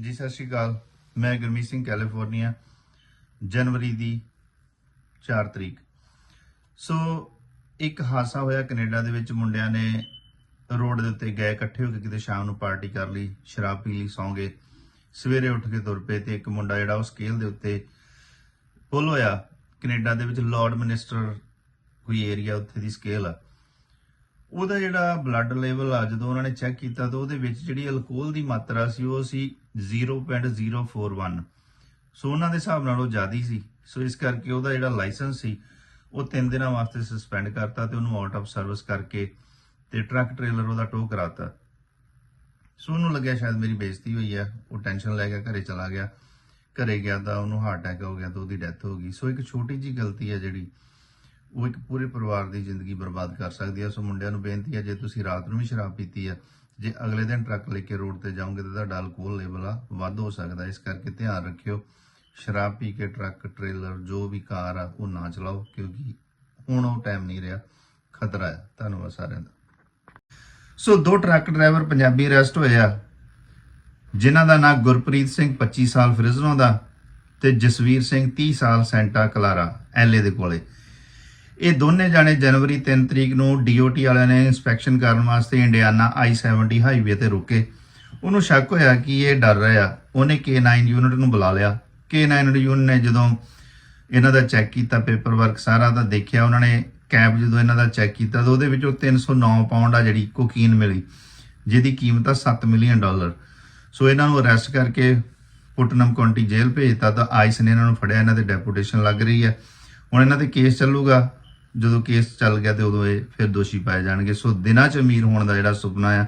ਜੀ, ਸਤਿ ਸ਼੍ਰੀ ਅਕਾਲ। ਮੈਂ ਗੁਰਮੀਤ ਸਿੰਘ, ਕੈਲੀਫੋਰਨੀਆ, ਜਨਵਰੀ ਦੀ 4 ਤਰੀਕ। ਸੋ, ਇੱਕ ਹਾਦਸਾ ਹੋਇਆ ਕੈਨੇਡਾ ਦੇ ਵਿੱਚ। ਮੁੰਡਿਆਂ ਨੇ ਰੋਡ ਦੇ ਉੱਤੇ ਗਏ, ਇਕੱਠੇ ਹੋ ਕੇ ਕਿਤੇ ਸ਼ਾਮ ਨੂੰ ਪਾਰਟੀ ਕਰ ਲਈ, ਸ਼ਰਾਬ ਪੀ ਲਈ, ਸੌਂ ਗਏ। ਸਵੇਰੇ ਉੱਠ ਕੇ ਤੁਰ ਪਏ ਤੇ ਇੱਕ ਮੁੰਡਾ ਜਿਹੜਾ ਉਹ ਸਕੇਲ ਦੇ ਉੱਤੇ ਪੁੱਲ ਹੋਇਆ। ਕੈਨੇਡਾ ਦੇ ਵਿੱਚ ਲਾਰਡ ਮਿਨਿਸਟਰ ਕੋਈ ਏਰੀਆ ਉੱਥੇ ਦੀ ਸਕੇਲ ਆ। ਉਹਦਾ ਜਿਹੜਾ ਬਲੱਡ ਲੈਵਲ ਆ, ਜਦੋਂ ਉਹਨਾਂ ਨੇ ਚੈੱਕ ਕੀਤਾ ਤਾਂ ਉਹਦੇ ਵਿੱਚ ਜਿਹੜੀ ਅਲਕੋਹਲ ਦੀ ਮਾਤਰਾ ਸੀ, ਉਹ ਸੀ 0.041 ਸੋ ਉਹਨਾਂ ਦੇ ਹਿਸਾਬ ਨਾਲ ਉਹ ਜ਼ਿਆਦੀ ਸੀ। ਸੋ ਇਸ ਕਰਕੇ ਉਹਦਾ ਜਿਹੜਾ ਲਾਇਸੈਂਸ ਸੀ, ਉਹ 3 ਦਿਨਾਂ ਵਾਸਤੇ ਸਸਪੈਂਡ ਕਰਤਾ ਤੇ ਉਹਨੂੰ ਆਊਟ ਆਫ ਸਰਵਿਸ ਕਰਕੇ ਤੇ ਟਰੱਕ ਟ੍ਰੇਲਰ ਉਹਦਾ ਟੋ ਕਰਾਤਾ। ਸੋ ਉਹਨੂੰ ਲੱਗਿਆ ਸ਼ਾਇਦ ਮੇਰੀ ਬੇਇੱਜ਼ਤੀ ਹੋਈ ਆ, ਉਹ ਟੈਨਸ਼ਨ ਲੈ ਕੇ ਘਰੇ ਚਲਾ ਗਿਆ। ਘਰੇ ਗਿਆ ਤਾਂ ਉਹਨੂੰ ਹਾਰਟ ਅਟੈਕ ਹੋ ਗਿਆ ਤਾਂ ਉਹਦੀ ਡੈਥ ਹੋ ਗਈ। ਸੋ ਇੱਕ ਛੋਟੀ ਜੀ ਗਲਤੀ ਹੈ ਜਿਹੜੀ ਉਹ ਇੱਕ ਪੂਰੇ ਪਰਿਵਾਰ ਦੀ ਜ਼ਿੰਦਗੀ ਬਰਬਾਦ ਕਰ ਸਕਦੀ ਹੈ। ਸੋ ਮੁੰਡਿਆਂ ਨੂੰ ਬੇਨਤੀ ਹੈ, ਜੇ ਤੁਸੀਂ ਰਾਤ ਨੂੰ ਵੀ ਸ਼ਰਾਬ ਪੀਤੀ ਹੈ, ਜੇ ਅਗਲੇ ਦਿਨ ਟਰੱਕ ਲੈ ਕੇ ਰੋਡ ਤੇ ਜਾਓਗੇ ਤਾਂ ਤੁਹਾਡਾ ਅਲਕੋਹਲ ਲੈਵਲ ਆ ਵੱਧ ਹੋ ਸਕਦਾ ਇਸ ਕਰਕੇ ਧਿਆਨ ਰੱਖਿਓ, ਸ਼ਰਾਬ ਪੀ ਕੇ ਟਰੱਕ, ਟ੍ਰੇਲਰ, ਜੋ ਵੀ ਕਾਰ ਆ, ਉਹ ਨਾ ਚਲਾਓ, ਕਿਉਂਕਿ ਹੁਣ ਉਹ ਟਾਈਮ ਨਹੀਂ ਰਿਹਾ। ਖਤਰਾ ਹੈ। ਧੰਨਵਾਦ ਸਾਰਿਆਂ ਦਾ। ਸੋ ਦੋ ਟਰੱਕ ਡਰਾਈਵਰ ਪੰਜਾਬੀ ਅਰੈਸਟ ਹੋਏ ਆ, ਜਿਨ੍ਹਾਂ ਦਾ ਨਾਮ ਗੁਰਪ੍ਰੀਤ ਸਿੰਘ 25 ਸਾਲ ਫਰਿਜ਼ਨੋ ਦਾ ਤੇ ਜਸਵੀਰ ਸਿੰਘ 30 ਸਾਲ ਸੈਂਟਾ ਕਲਾਰਾ, ਐਲਏ ਦੇ ਕੋਲੇ। ਇਹ ਦੋਨੇ ਜਾਣੇ ਜਨਵਰੀ 3 ਤਰੀਕ ਨੂੰ ਡੀਓਟੀ ਵਾਲਿਆਂ ਨੇ ਇਨਸਪੈਕਸ਼ਨ ਕਰਨ ਵਾਸਤੇ ਇੰਡੀਆਨਾ I-70 ਹਾਈਵੇ ਤੇ ਰੁਕੇ। ਉਹਨੂੰ ਸ਼ੱਕ ਹੋਇਆ ਕਿ ਇਹ ਡਰ ਰਿਹਾ। ਉਹਨੇ K9 ਯੂਨਿਟ ਨੂੰ ਬੁਲਾ ਲਿਆ। K9 ਯੂਨਿਟ ਨੇ ਜਦੋਂ ਇਹਨਾਂ ਦਾ ਚੈੱਕ ਕੀਤਾ ਪੇਪਰ ਵਰਕ ਸਾਰਾ ਤਾਂ ਦੇਖਿਆ, ਉਹਨਾਂ ਨੇ ਕੈਬ ਜਦੋਂ ਇਹਨਾਂ ਦਾ ਚੈੱਕ ਕੀਤਾ ਤਾਂ ਉਹਦੇ ਵਿੱਚੋਂ 309 ਪਾਉਂਡ ਆ ਜਿਹੜੀ ਕੋਕੀਨ ਮਿਲੀ, ਜਿਹਦੀ ਕੀਮਤ ਆ 7 ਮਿਲੀਅਨ ਡਾਲਰ ਸੋ ਇਹਨਾਂ ਨੂੰ ਅਰੈਸਟ ਕਰਕੇ ਪੁਟਨਮ ਕਾਉਂਟੀ ਜੇਲ੍ਹ ਭੇਜਤਾ ਤਾਂ ਆਈਸ ਨੇ ਇਹਨਾਂ ਨੂੰ ਫੜਿਆ। ਇਹਨਾਂ ਤੇ ਡੈਪੂਟੇਸ਼ਨ ਲੱਗ ਰਹੀ ਹੈ ਹੁਣ ਇਹਨਾਂ ਤੇ ਕੇਸ ਚੱਲੂਗਾ। ਜਦੋਂ ਕੇਸ ਚੱਲ ਗਿਆ ਤੇ ਉਦੋਂ ਇਹ ਫਿਰ ਦੋਸ਼ੀ ਪਾਏ ਜਾਣਗੇ। ਸੋ ਦਿਨਾਂ 'ਚ ਅਮੀਰ ਹੋਣ ਦਾ ਜਿਹੜਾ ਸੁਪਨਾ ਆ,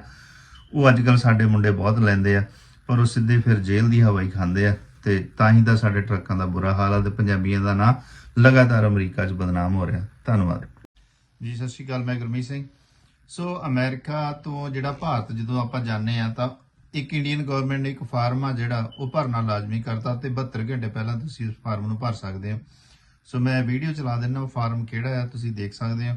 ਉਹ ਅੱਜ ਕੱਲ ਸਾਡੇ ਮੁੰਡੇ ਬਹੁਤ ਲੈਂਦੇ ਆ, ਪਰ ਉਹ ਸਿੱਧੇ ਫਿਰ ਜੇਲ੍ਹ ਦੀ ਹਵਾਈ ਖਾਂਦੇ ਆ ਤੇ ਤਾਂ ਹੀ ਤਾਂ ਸਾਡੇ ਟਰੱਕਾਂ ਦਾ ਬੁਰਾ ਹਾਲ ਆ ਤੇ ਪੰਜਾਬੀਆਂ ਦਾ ਨਾਂ ਲਗਾਤਾਰ ਅਮਰੀਕਾ 'ਚ ਬਦਨਾਮ ਹੋ ਰਿਹਾ। ਧੰਨਵਾਦ। ਜੀ, ਸਤਿ ਸ਼੍ਰੀ ਅਕਾਲ, ਮੈਂ ਗੁਰਮੀਤ ਸਿੰਘ। ਸੋ ਅਮਰੀਕਾ ਤੋਂ ਜਿਹੜਾ ਭਾਰਤ ਜਦੋਂ ਆਪਾਂ ਜਾਂਦੇ ਆ ਤਾਂ ਇੱਕ ਇੰਡੀਅਨ ਗਵਰਨਮੈਂਟ ਨੇ ਇੱਕ ਫਾਰਮ ਆ ਜਿਹੜਾ ਉਹ ਭਰਨਾ ਲਾਜ਼ਮੀ ਕਰਤਾ ਤੇ 72 ਘੰਟੇ ਪਹਿਲਾਂ ਤੁਸੀਂ ਉਸ ਫਾਰਮ ਨੂੰ ਭਰ ਸਕਦੇ ਹੋ। ਸੋ ਮੈਂ ਵੀਡੀਓ ਚਲਾ ਦਿੰਦਾ ਉਹ ਫਾਰਮ ਕਿਹੜਾ ਆ, ਤੁਸੀਂ ਦੇਖ ਸਕਦੇ ਹੋ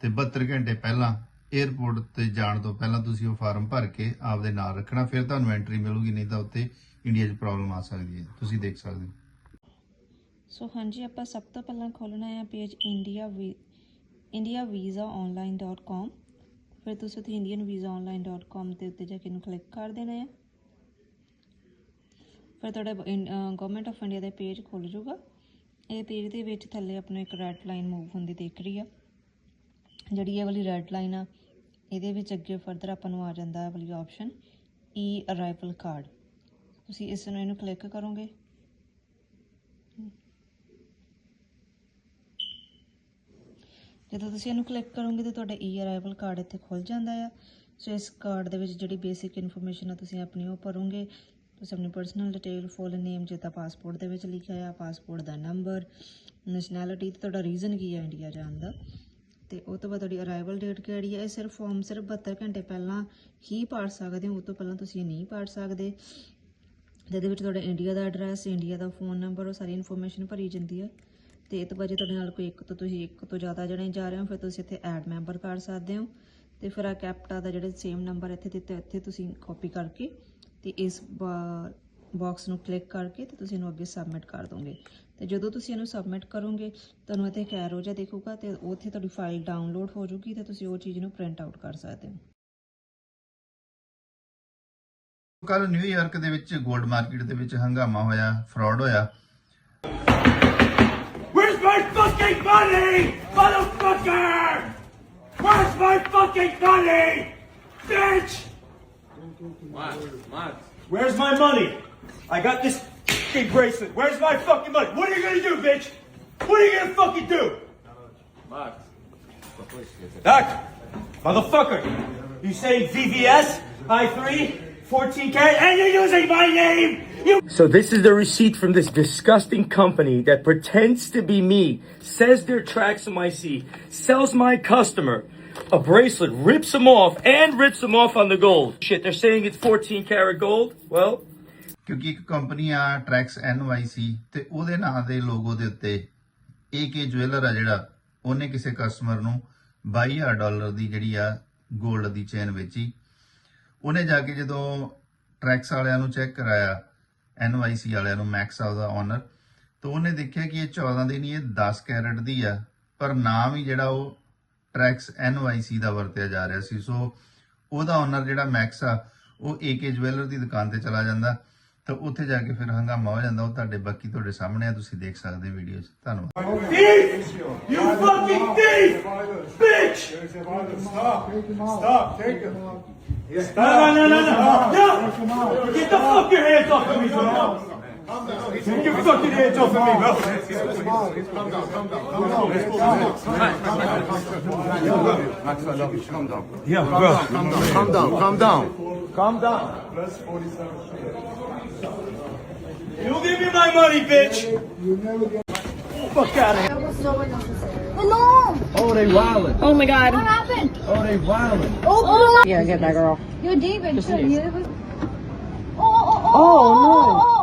ਤੇ 72 ਘੰਟੇ ਪਹਿਲਾਂ 에ਅਰਪੋਰਟ ਤੇ ਜਾਣ ਤੋਂ ਪਹਿਲਾਂ ਤੁਸੀਂ ਉਹ ਫਾਰਮ ਭਰ ਕੇ ਆਪਦੇ ਨਾਲ ਰੱਖਣਾ, ਫਿਰ ਤੁਹਾਨੂੰ ਐਂਟਰੀ ਮਿਲੂਗੀ, ਨਹੀਂ ਤਾਂ ਉੱਤੇ ਇੰਡੀਆ 'ਚ ਪ੍ਰੋਬਲਮ ਆ ਸਕਦੀ ਹੈ। ਤੁਸੀਂ ਦੇਖ ਸਕਦੇ ਹੋ। ਸੋ ਹਾਂਜੀ, ਆਪਾਂ ਸਭ ਤੋਂ ਪਹਿਲਾਂ ਖੋਲਣਾ ਹੈ ਪੇਜ ਇੰਡੀਆ ਵੀ indiavisa.online.com ਫਿਰ ਤੁਸੀਂ ਉੱਥੇ ਇੰਡੀਅਨ ਵੀਜ਼ਾ indianvisaonline.com ਤੇ ਉੱਤੇ ਜਾ ਕੇ ਇਹਨੂੰ ਕਲਿੱਕ ਕਰ ਦੇਣਾ ਹੈ ਫਿਰ ਤੁਹਾਡਾ ਗਵਰਨਮੈਂਟ ਆਫ ਇੰਡੀਆ ਦਾ ਪੇਜ ਖੁੱਲ ਜਾਊਗਾ। ਇਹ ਪੇਜ ਦੇ ਵਿੱਚ ਥੱਲੇ ਆਪਣਾ ਇੱਕ ਰੈੱਡ ਲਾਈਨ ਮੂਵ ਹੁੰਦੀ ਦੇਖ ਰਹੀ ਆ। ਜਿਹੜੀ ਇਹ ਵਾਲੀ ਰੈੱਡ ਲਾਈਨ ਆ, ਇਹਦੇ ਵਿੱਚ ਅੱਗੇ ਫਰਦਰ ਆਪਾਂ ਨੂੰ ਆ ਜਾਂਦਾ ਹੈ ਵਾਲੀ ਆਪਸ਼ਨ ਈ ਅਰਾਈਵਲ ਕਾਰਡ ਤੁਸੀਂ ਇਸ ਨੂੰ ਇਹਨੂੰ ਕਲਿੱਕ ਕਰੋਗੇ। ਜਦੋਂ ਤੁਸੀਂ ਇਹਨੂੰ ਕਲਿੱਕ ਕਰੋਗੇ ਤਾਂ ਤੁਹਾਡਾ ਈ ਅਰਾਈਵਲ ਕਾਰਡ ਇੱਥੇ ਖੁੱਲ ਜਾਂਦਾ ਆ। ਸੋ ਇਸ ਕਾਰਡ ਦੇ ਵਿੱਚ ਜਿਹੜੀ ਬੇਸਿਕ ਇਨਫੋਰਮੇਸ਼ਨ ਆ, ਤੁਸੀਂ ਆਪਣੀ ਉਹ ਭਰੋਗੇ। ਤੁਸੀਂ ਆਪਣੀ ਪਰਸਨਲ ਡਿਟੇਲ ਫੁੱਲ ਨੇਮ ਜਿੱਦਾਂ ਪਾਸਪੋਰਟ ਦੇ ਵਿੱਚ ਲਿਖਿਆ ਆ ਪਾਸਪੋਰਟ ਦਾ ਨੰਬਰ ਨੈਸ਼ਨੈਲਿਟੀ ਤੇ ਤੁਹਾਡਾ ਰੀਜ਼ਨ ਕੀ ਆ ਇੰਡੀਆ ਜਾਣ ਦਾ? ਤੇ ਉਹ ਤੋਂ ਬਾਅਦ ਤੁਹਾਡੀ ਅਰਾਈਵਲ ਡੇਟ ਕਿਹੜੀ ਹੈ ਇਹ ਸਿਰਫ ਫਾਰਮ ਸਿਰਫ 72 ਘੰਟੇ ਪਹਿਲਾਂ ਹੀ ਭਰ ਸਕਦੇ ਹੋ ਉਸ ਤੋਂ ਪਹਿਲਾਂ ਤੁਸੀਂ ਇਹ ਨਹੀਂ ਭਰ ਸਕਦੇ। ਜਿਹਦੇ ਵਿੱਚ ਤੁਹਾਡਾ ਇੰਡੀਆ ਦਾ ਐਡਰੈਸ ਇੰਡੀਆ ਦਾ ਫੋਨ ਨੰਬਰ ਉਹ ਸਾਰੀ ਇਨਫੋਰਮੇਸ਼ਨ ਭਰੀ ਜਾਂਦੀ ਹੈ ਤੇ ਇਹ ਤੋਂ ਬਾਅਦ ਜੇ ਤੁਹਾਡੇ ਨਾਲ ਕੋਈ ਇੱਕ ਤੋਂ ਤੁਸੀਂ ਇੱਕ ਤੋਂ ਜ਼ਿਆਦਾ ਜਣੇ ਜਾ ਰਹੇ ਹੋ, ਫਿਰ ਤੁਸੀਂ ਇੱਥੇ ਐਡ ਮੈਂਬਰ ਕਰ ਸਕਦੇ ਹੋ। ਤੇ ਫਿਰ ਆ ਕੈਪਟਾ ਦਾ ਜਿਹੜੇ ਸੇਮ ਨੰਬਰ ਇੱਥੇ ਦਿੱਤੇ, ਇੱਥੇ ਤੁਸੀਂ ਕਾਪੀ ਕਰਕੇ ਤੇ ਇਸ ਬਾਕਸ ਨੂੰ ਕਲਿੱਕ ਕਰਕੇ ਤੇ ਤੁਸੀਂ ਇਹਨੂੰ ਅੱਗੇ ਸਬਮਿਟ ਕਰ ਦੋਗੇ ਤੇ ਜਦੋਂ ਤੁਸੀਂ ਇਹਨੂੰ ਸਬਮਿਟ ਕਰੋਗੇ ਤੁਹਾਨੂੰ ਇੱਥੇ ਇੱਕ ਐਰੋ ਜਿਹਾ ਦਿਖੂਗਾ ਤੇ ਉੱਥੇ ਤੁਹਾਡੀ ਫਾਈਲ ਡਾਊਨਲੋਡ ਹੋ ਜਾਊਗੀ ਤੇ ਤੁਸੀਂ ਉਹ ਚੀਜ਼ ਨੂੰ ਪ੍ਰਿੰਟ ਆਊਟ ਕਰ ਸਕਦੇ ਹੋ ਕੱਲ ਨਿਊਯਾਰਕ ਦੇ ਵਿੱਚ 골ਡ ਮਾਰਕੀਟ ਦੇ ਵਿੱਚ ਹੰਗਾਮਾ ਹੋਇਆ ਫਰਾਡ ਹੋਇਆ Where's my fucking money, motherfucker? Where's my fucking money, bitch? Where's my money? I got this fucking bracelet. Where's my fucking money? What are you gonna do, bitch? What are you gonna fucking do? Doc, motherfucker, you say VVS, I3, 14 karat, and you're using my name! You So this is the receipt from this disgusting company that pretends to be me, says they're tracks my seat, sells my customer a bracelet, rips them off, and rips them off on the gold. Shit, they're saying it's 14 karat gold? Well, ਕਿਉਂਕਿ ਇੱਕ company ਆ tracks NYC ਤੇ ਉਹਦੇ ਨਾਂ ਦੇ logo ਦੇ ਉੱਤੇ AK jeweller ਆ ਜਿਹੜਾ ਉਹਨੇ ਕਿਸੇ ਕਸਟਮਰ ਨੂੰ 22000 ਡਾਲਰ ਦੀ ਜਿਹੜੀ ਆ 골ਡ ਦੀ ਚੇਨ ਵੇਚੀ ਉਹਨੇ ਜਾ ਕੇ ਜਦੋਂ ਟਰੈਕਸ ਵਾਲਿਆਂ ਨੂੰ ਚੈੱਕ ਕਰਾਇਆ NYC ਵਾਲਿਆਂ ਨੂੰ ਮੈਕਸ ਆ ਉਹਦਾ ਓਨਰ ਤਾਂ ਉਹਨੇ ਦੇਖਿਆ ਕਿ ਇਹ 14 ਦੀ ਨਹੀਂ ਇਹ 10 ਕੈਰਟ ਦੀ ਆ ਪਰ ਨਾਮ ਹੀ ਜਿਹੜਾ ਉਹ ਟਰੈਕਸ NYC ਦਾ ਵਰਤਿਆ ਜਾ ਰਿਹਾ ਸੀ ਸੋ ਉਹਦਾ ਓਨਰ ਜਿਹੜਾ ਮੈਕਸ ਆ ਉਹ AK ਜਵੈਲਰ ਦੀ ਦੁਕਾਨ ਤੇ ਚਲਾ ਜਾਂਦਾ ਤਾਂ ਉੱਥੇ ਜਾ ਕੇ ਫਿਰ ਹੰਗਾਮਾ ਹੋ ਜਾਂਦਾ ਉਹ ਤੁਹਾਡੇ ਬਾਕੀ ਤੁਹਾਡੇ ਸਾਹਮਣੇ ਆ ਤੁਸੀਂ ਦੇਖ ਸਕਦੇ ਵੀਡੀਓ 'ਚ ਧੰਨਵਾਦ fuck your hands off of me, bro! Get your fucking hands off of me, bro! Yeah, bro. Calm down, calm down. Calm down. forty-seven. You give me my money, bitch! Fuck out of here. so unnecessary. No! Oh, they wildin'. Oh my god. What happened? Oh, they wildin'. Oh, yeah, get that girl. Yo, David. You- Oh, oh, oh, oh, oh.